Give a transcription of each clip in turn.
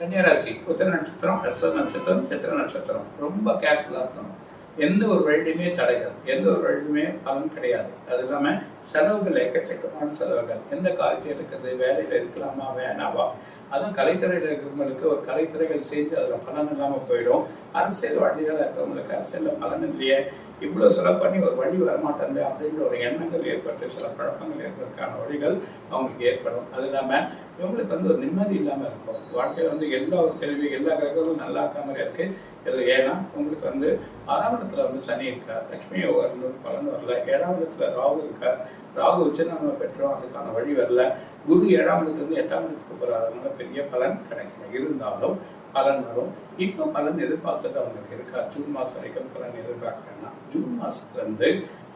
கன்னியராசி உத்தர நட்சத்திரம் ஹர்ஷ நட்சத்திரம் சித்திர நட்சத்திரம். ரொம்ப கேர்ஃபுல்லாக இருக்கணும். எந்த ஒரு வழியுமே தடைகள். எந்த ஒரு வழியுமே பலன் கிடையாது. அது இல்லாமல் செலவுகள் எக்கச்சக்கமான செலவுகள். எந்த காரியத்தை இருக்கிறது வேலையில் இருக்கலாமா வேணாவா? அதுவும் கலைத்துறையில் இருக்கிறவங்களுக்கு ஒரு கலைத்துறைகள் செஞ்சு அதில் பலன் இல்லாமல் போயிடும். அரசியல் வாழ்க்கையில் இருக்கிறவங்களுக்கு அரசியலில் பலன் இல்லையே. இவ்வளோ செலவு பண்ணி ஒரு வழி வரமாட்டேன் அப்படின்ற ஒரு எண்ணங்கள் ஏற்பட்டு சில குழப்பங்கள் ஏற்பதற்கான வழிகள் அவங்களுக்கு ஏற்படும். அது இல்லாமல் இவங்களுக்கு வந்து ஒரு நிம்மதி இல்லாமல் இருக்கும். வாழ்க்கையில் வந்து எல்லா ஒரு தெளிவு எல்லா கிரகங்களும் நல்லா இருக்க மாதிரி இருக்கு. இது ஏன்னா உங்களுக்கு வந்து ஆறாம் இடத்துல வந்து சனி இருக்கார். லக்ஷ்மி யோகம் பலன் வரல. ஏழாம் இடத்துல ராகு இருக்கார். ராகு உச்ச நம்ம பெற்றோம். அதுக்கான வழி வரல. குரு ஏழாம் இடத்துலேருந்து எட்டாம் இடத்துக்கு போகிறதுனால பெரிய பலன் கிடைக்கும் இருந்தாலும் பலன் வரும். இப்போ பலன் எதிர்பார்த்துட்டு அவங்களுக்கு இருக்கா? ஜூன் மாதம் வரைக்கும் பலன் எதிர்பார்க்குறேன்னா ஜூன் மாதத்துலேருந்து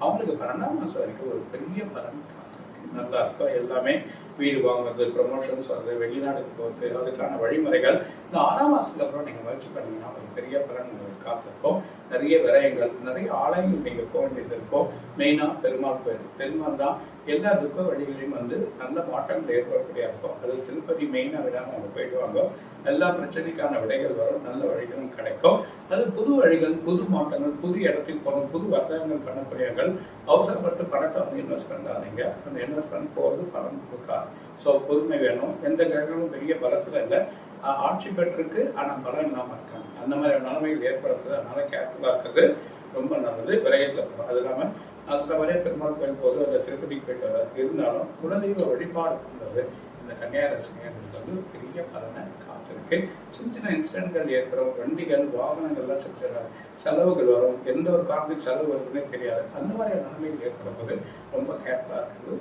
அவங்களுக்கு பன்னெண்டாம் மாதம் வரைக்கும் ஒரு பெரிய பலன் காத்திருக்கு. நல்லா எல்லாமே வீடு வாங்குறது ப்ரொமோஷன்ஸ் வர்றது வெளிநாடுக்கு போகிறது அதுக்கான வழிமுறைகள். இந்த ஆறாம் மாதத்துக்கு அப்புறம் நீங்கள் முயற்சி பண்ணீங்கன்னா ஒரு பெரிய பலன் உங்களுக்கு காத்திருக்கும். நிறைய விரயங்கள் நிறைய ஆலயங்கள் நீங்கள் போக வேண்டியது இருக்கும். மெயினாக பெருமாள் கோயில். பெருமாள் தான் எல்லா துக்க வழிகளையும் வந்து நல்ல மாற்றங்கள் ஏற்படக்கூடிய இருக்கும் அது திருப்பதி மெயினாக விடாமல் அவங்க போயிடுவாங்க எல்லா பிரச்சனைக்கான விடைகள் வரும். நல்ல வழிகளும் கிடைக்கும். அது புது வழிகள் புது மாற்றங்கள் புது இடத்துக்கு போகணும் புது வர்த்தகங்கள் பண்ணக்கூடியவர்கள் அவசரப்பட்டு பணத்தை வந்து இன்வெஸ்ட் பண்ணாதீங்க. அந்த இன்வெஸ்ட்மெண்ட் போகிறது பலன் கொடுக்காது ஸோ பொறுமை வேணும். எந்த கிரகமும் பெரிய பலத்தில் இல்லை. ஆட்சி பெற்றிருக்கு ஆனால் பலம் இல்லாமல் இருக்காங்க. அந்த மாதிரி நிலைமைகள் ஏற்படுறது அதனால கேர்ஃபுல்லாக இருக்கிறது ரொம்ப நல்லது. விரயத்தில் போகும் அது இல்லாமல் நான் சில வரைய பெருமாள் கோயில் போது அந்த திருப்பதிக்கு போயிட்டு வர இருந்தாலும் குலதெய்வ வழிபாடு பண்ணுறது இந்த கன்னியாரசினியர்களுக்கு வந்து பெரிய பலனை காத்திருக்கு. சின்ன சின்ன இன்சிடென்ட்கள் ஏற்படும். வண்டிகள் வாகனங்கள்லாம் சில சில செலவுகள் வரும். எந்த ஒரு காரணத்துக்கு செலவு வருதுன்னே தெரியாது. அந்த மாதிரியான நிலைமைகள் ஏற்படும் போது ரொம்ப கேர்ஃபுல்லாக இருக்கிறது.